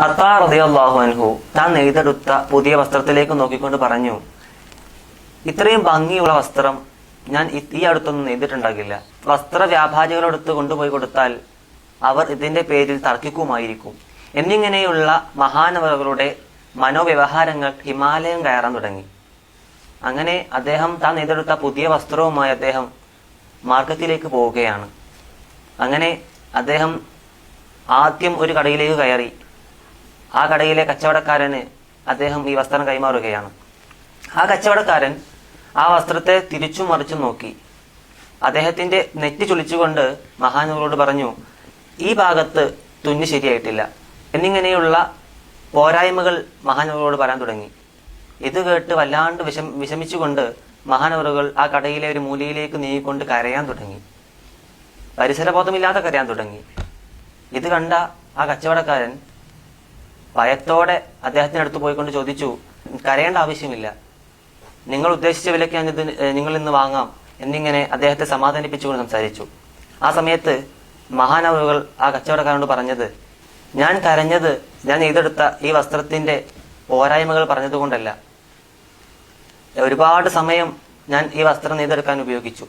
അത്താ റളിയല്ലാഹു അൻഹു. താൻ നെയ്തെടുത്ത പുതിയ വസ്ത്രത്തിലേക്ക് നോക്കിക്കൊണ്ട് പറഞ്ഞു ഇത്രയും ഭംഗിയുള്ള വസ്ത്രം ഞാൻ ഈ അടുത്തൊന്നും നെയ്തിട്ടുണ്ടാകില്ല വസ്ത്ര വ്യാപാരികളെടുത്ത് കൊണ്ടുപോയി കൊടുത്താൽ അവർ ഇതിന്റെ പേരിൽ തർക്കിക്കുമായിരിക്കും. എന്നിങ്ങനെയുള്ള മഹാനവകളുടെ മനോവ്യവഹാരങ്ങൾ ഹിമാലയം കയറാൻ തുടങ്ങി. അങ്ങനെ അദ്ദേഹം താൻ നെയ്തെടുത്ത പുതിയ വസ്ത്രവുമായി അദ്ദേഹം മാർക്കറ്റിലേക്ക് പോവുകയാണ്. അങ്ങനെ അദ്ദേഹം ആദ്യം ഒരു കടയിലേക്ക് കയറി. ആ കടയിലെ കച്ചവടക്കാരന് അദ്ദേഹം ഈ വസ്ത്രം കൈമാറുകയാണ്. ആ കച്ചവടക്കാരൻ ആ വസ്ത്രത്തെ തിരിച്ചും മറിച്ചും നോക്കി. അദ്ദേഹത്തിന്റെ നെറ്റി ചുളിച്ചുകൊണ്ട് മഹാനവരോട് പറഞ്ഞു ഈ ഭാഗത്ത് തുന്നി ശരിയായിട്ടില്ല. എന്നിങ്ങനെയുള്ള പോരായ്മകൾ മഹാനവരോട് പറയാൻ തുടങ്ങി. ഇത് കേട്ട് വല്ലാണ്ട് വിഷം വിഷമിച്ചുകൊണ്ട് മഹാനവറുകൾ ആ കടയിലെ ഒരു മൂലയിലേക്ക് നീങ്ങിക്കൊണ്ട് കരയാൻ തുടങ്ങി. പരിസരബോധമില്ലാതെ കരയാൻ തുടങ്ങി. ഇത് കണ്ട ആ കച്ചവടക്കാരൻ ഭയത്തോടെ അദ്ദേഹത്തിനടുത്ത് പോയിക്കൊണ്ട് ചോദിച്ചു കരയേണ്ട ആവശ്യമില്ല. നിങ്ങൾ ഉദ്ദേശിച്ച വിലയ്ക്ക് ഞാൻ നിങ്ങൾ ഇന്ന് വാങ്ങാം. എന്നിങ്ങനെ അദ്ദേഹത്തെ സമാധാനിപ്പിച്ചുകൊണ്ട് സംസാരിച്ചു. ആ സമയത്ത് മഹാനവറുകൾ ആ കച്ചവടക്കാരനോട് പറഞ്ഞത് ഞാൻ കരഞ്ഞത് ഞാൻ നെയ്തെടുത്ത ഈ വസ്ത്രത്തിന്റെ പോരായ്മകൾ പറഞ്ഞതുകൊണ്ടല്ല. ഒരുപാട് സമയം ഞാൻ ഈ വസ്ത്രം നെയ്തെടുക്കാൻ ഉപയോഗിച്ചു.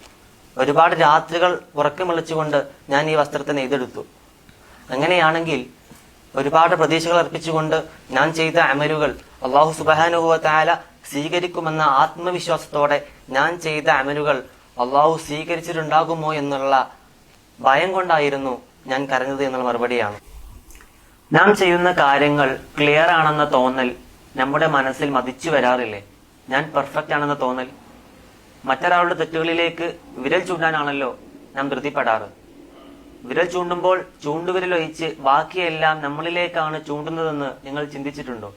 ഒരുപാട് രാത്രികൾ ഉറക്കം വിളിച്ചുകൊണ്ട് ഞാൻ ഈ വസ്ത്രത്തെ നെയ്തെടുത്തു. അങ്ങനെയാണെങ്കിൽ ഒരുപാട് പ്രതീക്ഷകൾ അർപ്പിച്ചുകൊണ്ട് ഞാൻ ചെയ്ത അമലുകൾ അള്ളാഹു സുബാനുഹുവ താല സ്വീകരിക്കുമെന്ന ആത്മവിശ്വാസത്തോടെ ഞാൻ ചെയ്ത അമലുകൾ അള്ളാഹു സ്വീകരിച്ചിട്ടുണ്ടാകുമോ എന്നുള്ള ഭയം കൊണ്ടായിരുന്നു ഞാൻ കരഞ്ഞത് എന്നുള്ള മറുപടിയാണ്. നാം ചെയ്യുന്ന കാര്യങ്ങൾ ക്ലിയർ ആണെന്ന തോന്നൽ നമ്മുടെ മനസ്സിൽ മതിച്ചു വരാറില്ലേ? ഞാൻ പെർഫെക്റ്റ് ആണെന്ന തോന്നൽ. മറ്റൊരാളുടെ തെറ്റുകളിലേക്ക് വിരൽ ചൂണ്ടാനാണല്ലോ നാം ധൃതിപ്പെടാറ്. വിരൽ ചൂണ്ടുമ്പോൾ ചൂണ്ടുവിരൽ ഒഴിച്ച് ബാക്കിയെല്ലാം നമ്മളിലേക്കാണ് ചൂണ്ടുന്നതെന്ന് നിങ്ങൾ ചിന്തിച്ചിട്ടുണ്ടോ?